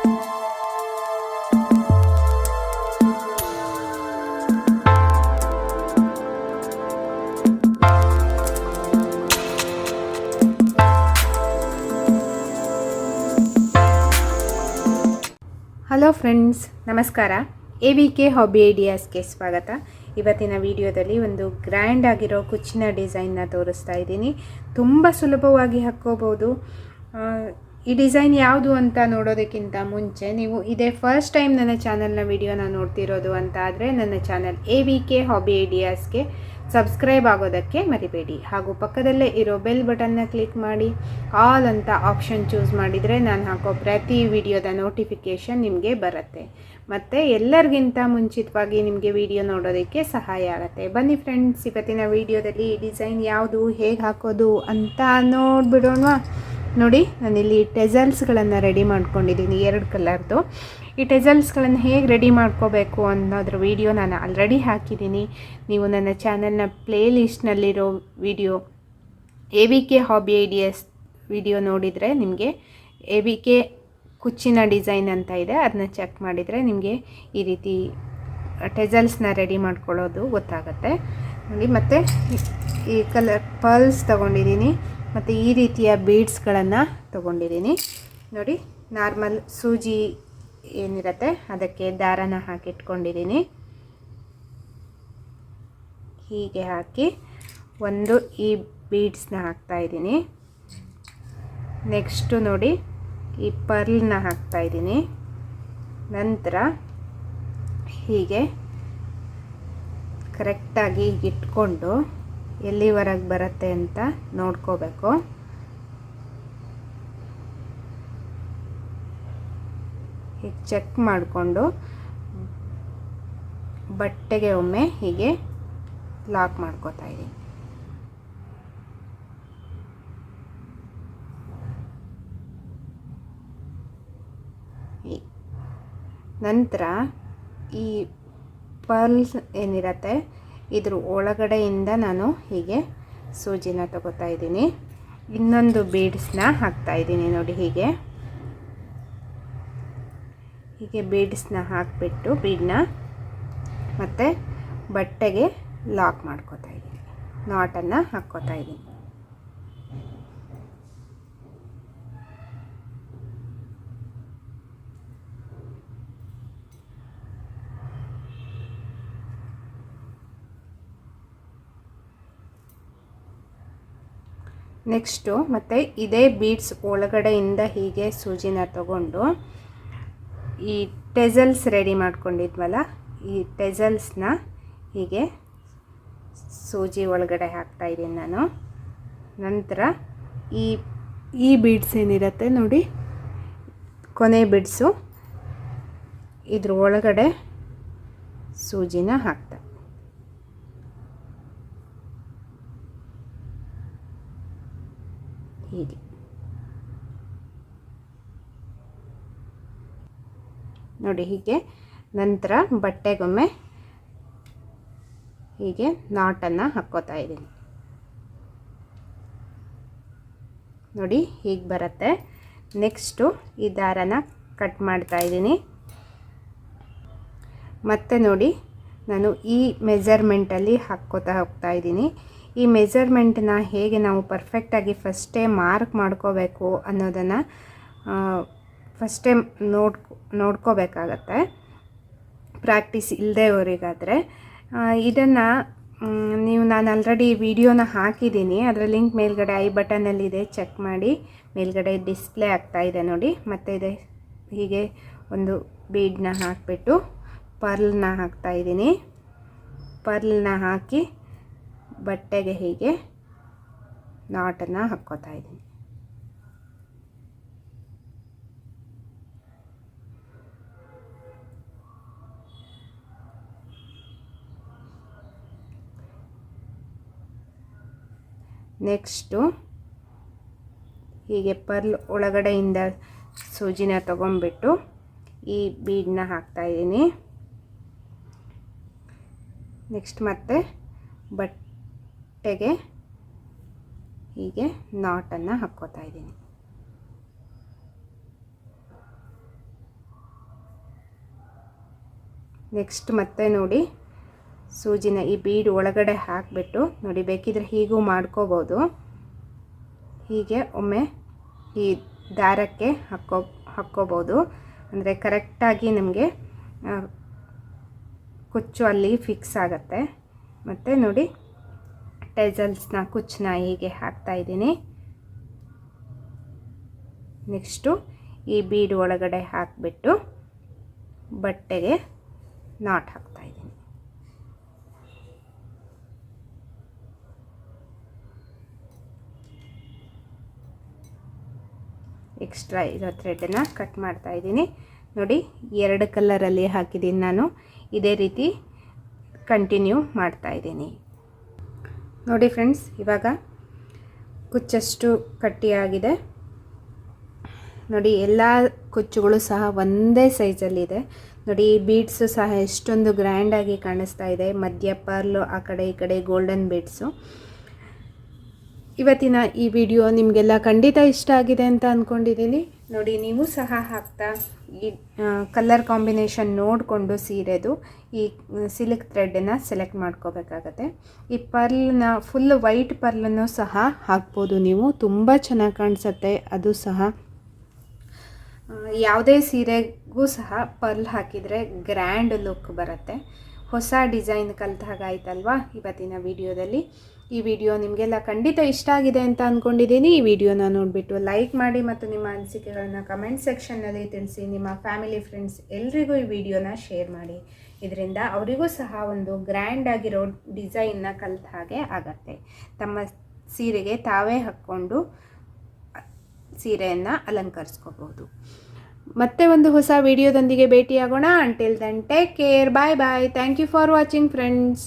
Hello friends, ನಮಸ್ಕಾರ. A V K hobby ಐಡಿಯಾಸ್ಗೆ ಸ್ವಾಗತ. ಇವತ್ತಿನ ವಿಡಿಯೋದಲ್ಲಿ ಒಂದು ಗ್ರ್ಯಾಂಡ್ ಆಗಿರೋ ಕುಚ್ಚಿನ ಡಿಸೈನ್ನ ತೋರಿಸ್ತಾ ಇದ್ದೀನಿ. ತುಂಬ ಸುಲಭವಾಗಿ ಹಾಕ್ಕೋಬೋದು. ಈ ಡಿಸೈನ್ ಯಾವುದು ಅಂತ ನೋಡೋದಕ್ಕಿಂತ ಮುಂಚೆ ನೀವು ಇದೇ ಫಸ್ಟ್ ಟೈಮ್ ನನ್ನ ಚಾನಲ್ನ ವಿಡಿಯೋನ ನೋಡ್ತಿರೋದು ಅಂತ ಆದರೆ ನನ್ನ channel A V K hobby ಐಡಿಯಾಸ್ಗೆ subscribe ಆಗೋದಕ್ಕೆ ಮರಿಬೇಡಿ. ಹಾಗೂ ಪಕ್ಕದಲ್ಲೇ ಇರೋ ಬೆಲ್ ಬಟನ್ನ ಕ್ಲಿಕ್ ಮಾಡಿ. ಆಲ್ ಅಂತ ಆಪ್ಷನ್ ಚೂಸ್ ಮಾಡಿದರೆ ನಾನು ಹಾಕೋ ಪ್ರತಿ ವಿಡಿಯೋದ ನೋಟಿಫಿಕೇಷನ್ ನಿಮಗೆ ಬರುತ್ತೆ. ಮತ್ತು ಎಲ್ಲರಿಗಿಂತ ಮುಂಚಿತವಾಗಿ ನಿಮಗೆ ವಿಡಿಯೋ ನೋಡೋದಕ್ಕೆ ಸಹಾಯ ಆಗುತ್ತೆ. ಬನ್ನಿ ಫ್ರೆಂಡ್ಸ್ ಇವತ್ತಿನ ವಿಡಿಯೋದಲ್ಲಿ ಡಿಸೈನ್ ಯಾವುದು, ಹೇಗೆ ಹಾಕೋದು ಅಂತ ನೋಡಿಬಿಡೋಣ. ನೋಡಿ, ನಾನಿಲ್ಲಿ ಟೆಸಲ್ಸ್ಗಳನ್ನು ರೆಡಿ ಮಾಡ್ಕೊಂಡಿದ್ದೀನಿ, ಎರಡು ಕಲರ್ದು ಈ ಟೆಸಲ್ಸ್ಗಳನ್ನು ಹೇಗೆ ರೆಡಿ ಮಾಡ್ಕೋಬೇಕು ಅನ್ನೋದ್ರ ವಿಡಿಯೋ ನಾನು ಆಲ್ರೆಡಿ ಹಾಕಿದ್ದೀನಿ. ನೀವು ನನ್ನ ಚಾನಲ್ನ play ಲಿಸ್ಟ್ನಲ್ಲಿರೋ video A V K hobby ideas video ನೋಡಿದರೆ ನಿಮಗೆ ಎ ವಿ ಕೆ ಕುಚ್ಚಿನ ಡಿಸೈನ್ ಅಂತ ಇದೆ ಅದನ್ನ ಚೆಕ್ ಮಾಡಿದರೆ ನಿಮಗೆ ಈ ರೀತಿ ಟೆಸಲ್ಸ್ನ ರೆಡಿ ಮಾಡ್ಕೊಳ್ಳೋದು ಗೊತ್ತಾಗುತ್ತೆ. ನೋಡಿ, ಮತ್ತು ಈ ಕಲರ್ ಪರ್ಲ್ಸ್ ತೊಗೊಂಡಿದ್ದೀನಿ. ಮತ್ತು ಈ ರೀತಿಯ ಬೀಡ್ಸ್ಗಳನ್ನು ತೊಗೊಂಡಿದ್ದೀನಿ. ನೋಡಿ ನಾರ್ಮಲ್ ಸೂಜಿ ಏನಿರುತ್ತೆ, ಅದಕ್ಕೆ ದಾರನ ಹಾಕಿಟ್ಕೊಂಡಿದ್ದೀನಿ ಹೀಗೆ ಹಾಕಿ ಒಂದು ಈ ಬೀಡ್ಸ್ನ ಹಾಕ್ತಾಯಿದ್ದೀನಿ ನೆಕ್ಸ್ಟು ನೋಡಿ, ಈ ಪರ್ಲ್ನ ಹಾಕ್ತಾಯಿದ್ದೀನಿ ನಂತರ ಹೀಗೆ ಕರೆಕ್ಟಾಗಿ ಇಟ್ಕೊಂಡು ಎಲ್ಲಿವರೆಗೆ ಬರುತ್ತೆ ಅಂತ ನೋಡ್ಕೋಬೇಕು ಹೀಗೆ ಚೆಕ್ ಮಾಡಿಕೊಂಡು ಬಟ್ಟೆಗೆ ಒಮ್ಮೆ ಹೀಗೆ ಲಾಕ್ ಮಾಡ್ಕೋತಾ ಇದ್ದೀನಿ. ನಂತರ ಈ ಪರ್ಲ್ಸ್ ಏನಿರತ್ತೆ ಇದ್ರ ಒಳಗಡೆಯಿಂದ ನಾನು ಹೀಗೆ ಸೂಜಿನ ತಗೋತಾ ಇದ್ದೀನಿ. ಇನ್ನೊಂದು ಬೀಡ್ಸ್ನ ಹಾಕ್ತಾ ಇದ್ದೀನಿ ನೋಡಿ ಹೀಗೆ. ಹೀಗೆ ಬೀಡ್ಸ್ನ ಹಾಕಿಬಿಟ್ಟು ಬೀಡನ್ನ ಮತ್ತು ಬಟ್ಟೆಗೆ ಲಾಕ್ ಮಾಡ್ಕೋತಾ ಇದ್ದೀನಿ. ನಾಟನ್ನು ಹಾಕ್ಕೋತಾ ಇದ್ದೀನಿ. ನೆಕ್ಸ್ಟು ಮತ್ತು ಇದೇ ಬೀಡ್ಸ್ ಒಳಗಡೆಯಿಂದ ಹೀಗೆ ಸೂಜಿನ ತಗೊಂಡು ಈ ಟೆಸಲ್ಸ್ ರೆಡಿ ಮಾಡ್ಕೊಂಡಿದ್ವಲ್ಲ, ಈ ಟೆಸಲ್ಸ್ನ ಹೀಗೆ ಸೂಜಿ ಒಳಗಡೆ ಹಾಕ್ತಾ ಇದ್ದೀನಿ ನಾನು. ನಂತರ ಈ ಈ ಬೀಡ್ಸ್ ಏನಿರುತ್ತೆ ನೋಡಿ, ಕೊನೆ ಬಿಡ್ಸು ಇದ್ರ ಒಳಗಡೆ ಸೂಜಿನ ಹಾಕ್ತಾ ಹೀಗೆ ನೋಡಿ ಹೀಗೆ, ನಂತರ ಬಟ್ಟೆಗೊಮ್ಮೆ ಹೀಗೆ ನಾಟನ್ನು ಹಾಕ್ಕೋತಾ ಇದ್ದೀನಿ. ನೋಡಿ ಹೀಗೆ ಬರುತ್ತೆ. ನೆಕ್ಸ್ಟು ಈ ದಾರನ ಕಟ್ ಮಾಡ್ತಾ ಇದ್ದೀನಿ. ಮತ್ತೆ ನೋಡಿ, ನಾನು ಈ ಮೆಜರ್ಮೆಂಟಲ್ಲಿ ಹಾಕ್ಕೋತಾ ಹೋಗ್ತಾ ಇದ್ದೀನಿ. ಈ ಮೆಜರ್ಮೆಂಟನ್ನ ಹೇಗೆ ನಾವು ಪರ್ಫೆಕ್ಟಾಗಿ ಫಸ್ಟೇ ಮಾರ್ಕ್ ಮಾಡ್ಕೋಬೇಕು ಅನ್ನೋದನ್ನು ಫಸ್ಟೇ ನೋಡ್, ನೋಡ್ಕೋಬೇಕಾಗತ್ತೆ. ಪ್ರಾಕ್ಟೀಸ್ ಇಲ್ಲದೆ ಅವರಿಗಾದರೆ ಇದನ್ನು ನೀವು ನಾನು ಆಲ್ರೆಡಿ ವಿಡಿಯೋನ ಹಾಕಿದ್ದೀನಿ. ಅದರ ಲಿಂಕ್ ಮೇಲ್ಗಡೆ ಐ ಬಟನಲ್ಲಿದೆ ಚೆಕ್ ಮಾಡಿ. ಮೇಲ್ಗಡೆ ಡಿಸ್ಪ್ಲೇ ಆಗ್ತಾ ಇದೆ ನೋಡಿ. ಮತ್ತು ಇದೆ, ಹೀಗೆ ಒಂದು ಬೀಡನ್ನ ಹಾಕಿಬಿಟ್ಟು ಪರ್ಲ್ನ ಹಾಕ್ತಾ ಇದ್ದೀನಿ. ಪರ್ಲ್ನ ಹಾಕಿ ಬಟ್ಟೆಗೆ ಹೀಗೆ ನಾಟನ್ನು ಹಾಕ್ಕೋತಾ ಇದ್ದೀನಿ. ನೆಕ್ಸ್ಟು ಹೀಗೆ ಪರ್ಲ್ ಒಳಗಡೆಯಿಂದ ಸೂಜಿನ ತಗೊಂಡ್ಬಿಟ್ಟು ಈ ಬೀಡನ್ನ ಹಾಕ್ತಾಯಿದ್ದೀನಿ ನೆಕ್ಸ್ಟ್ ಮತ್ತೆ ಬಟ್ಟೆಗೆ ಹೀಗೆ ನಾಟನ್ನು ಹಾಕ್ಕೋತಾ ಇದ್ದೀನಿ. ನೆಕ್ಸ್ಟ್ ಮತ್ತೆ ನೋಡಿ ಸೂಜಿನ ಈ ಬೀಡ್ ಒಳಗಡೆ ಹಾಕಿಬಿಟ್ಟು ನೋಡಿ ಬೇಕಿದ್ರೆ ಹೀಗೂ ಮಾಡ್ಕೋಬೋದು. ಹೀಗೆ ಒಮ್ಮೆ ಈ ದಾರಕ್ಕೆ ಹಾಕ್ಕೋ ಹಾಕ್ಕೋಬೋದು. ಅಂದರೆ ಕರೆಕ್ಟಾಗಿ ನಿಮಗೆ ಕುಚ್ಚು ಅಲ್ಲಿ ಫಿಕ್ಸ್ ಆಗುತ್ತೆ. ಮತ್ತು ನೋಡಿ ಟೆಸಲ್ಸ್ನ ಕುಚ್ಚನ್ನ ಹೀಗೆ ಹಾಕ್ತಾ ಇದ್ದೀನಿ. ನೆಕ್ಸ್ಟು ಈ ಬೀಡ್ ಒಳಗಡೆ ಹಾಕಿಬಿಟ್ಟು ಬಟ್ಟೆಗೆ ನಾಟ್ ಹಾಕ್ತಾ ಇದ್ದೀನಿ. ಎಕ್ಸ್ಟ್ರಾ ಇರೋ ಥ್ರೆಡನ್ನು ಕಟ್ ಮಾಡ್ತಾ ಇದ್ದೀನಿ. ನೋಡಿ, ಎರಡು ಕಲರಲ್ಲಿ ಹಾಕಿದ್ದೀನಿ ನಾನು. ಇದೇ ರೀತಿ ಕಂಟಿನ್ಯೂ ಮಾಡ್ತಾ ಇದ್ದೀನಿ. ನೋಡಿ ಫ್ರೆಂಡ್ಸ್, ಇವಾಗ ಕುಚ್ಚಷ್ಟು ಕಟ್ಟಿಯಾಗಿದೆ. ನೋಡಿ, ಎಲ್ಲ ಕುಚ್ಚುಗಳು ಸಹ ಒಂದೇ ಸೈಜಲ್ಲಿದೆ. ನೋಡಿ ಬೀಡ್ಸು ಸಹ ಎಷ್ಟೊಂದು ಗ್ರ್ಯಾಂಡಾಗಿ ಕಾಣಿಸ್ತಾ ಇದೆ. ಮಧ್ಯ ಪರ್ಲು, ಆ ಕಡೆ ಈ ಕಡೆ ಗೋಲ್ಡನ್ ಬೀಡ್ಸು. ಇವತ್ತಿನ ಈ ವಿಡಿಯೋ ನಿಮಗೆಲ್ಲ ಖಂಡಿತ ಇಷ್ಟ ಆಗಿದೆ ಅಂತ ಅಂದ್ಕೊಂಡಿದ್ದೀನಿ ನೋಡಿ, ನೀವು ಸಹ ಹಾಕ್ತಾ ಈ ಕಲ್ಲರ್ ಕಾಂಬಿನೇಷನ್ ನೋಡಿಕೊಂಡು ಸೀರೆದು ಈ ಸಿಲ್ಕ್ ಥ್ರೆಡನ್ನು ಸೆಲೆಕ್ಟ್ ಮಾಡ್ಕೋಬೇಕಾಗತ್ತೆ. ಈ ಪರ್ಲ್ನ ಫುಲ್ ವೈಟ್ ಪರ್ಲನ್ನು ಸಹ ಹಾಕ್ಬೋದು ನೀವು. ತುಂಬ ಚೆನ್ನಾಗಿ ಕಾಣಿಸುತ್ತೆ. ಅದು ಸಹ ಯಾವುದೇ ಸೀರೆಗೂ ಸಹ ಪರ್ಲ್ ಹಾಕಿದರೆ ಗ್ರ್ಯಾಂಡ್ ಲುಕ್ ಬರುತ್ತೆ. ಹೊಸ ಡಿಸೈನ್ ಕಲ್ತ ಹಾಗಾಯ್ತಲ್ವಾ ಇವತ್ತಿನ ವಿಡಿಯೋದಲ್ಲಿ. ಈ ವಿಡಿಯೋ ನಿಮಗೆಲ್ಲ ಖಂಡಿತ ಇಷ್ಟ ಆಗಿದೆ ಅಂತ ಅಂದ್ಕೊಂಡಿದ್ದೀನಿ ಈ ವಿಡಿಯೋನ ನೋಡಿಬಿಟ್ಟು ಲೈಕ್ ಮಾಡಿ ಮತ್ತು ನಿಮ್ಮ ಅನಿಸಿಕೆಗಳನ್ನು ಕಮೆಂಟ್ ಸೆಕ್ಷನ್ನಲ್ಲಿ ತಿಳಿಸಿ. ನಿಮ್ಮ ಫ್ಯಾಮಿಲಿ ಫ್ರೆಂಡ್ಸ್ ಎಲ್ರಿಗೂ ಈ ವಿಡಿಯೋನ ಶೇರ್ ಮಾಡಿ. ಇದರಿಂದ ಅವರಿಗೂ ಸಹ ಒಂದು ಗ್ರ್ಯಾಂಡ್ ಆಗಿರೋ ಡಿಸೈನ್ನ ಕಲ್ತ ಹಾಗೆ ಆಗತ್ತೆ. ತಮ್ಮ ಸೀರೆಗೆ ತಾವೇ ಹಾಕ್ಕೊಂಡು, ಸೀರೆಯನ್ನು ಅಲಂಕರಿಸ್ಕೋಬೋದು. ಮತ್ತೆ ಒಂದು ಹೊಸ ವಿಡಿಯೋದೊಂದಿಗೆ ಭೇಟಿಯಾಗೋಣ. Until then take care bye bye thank you for watching friends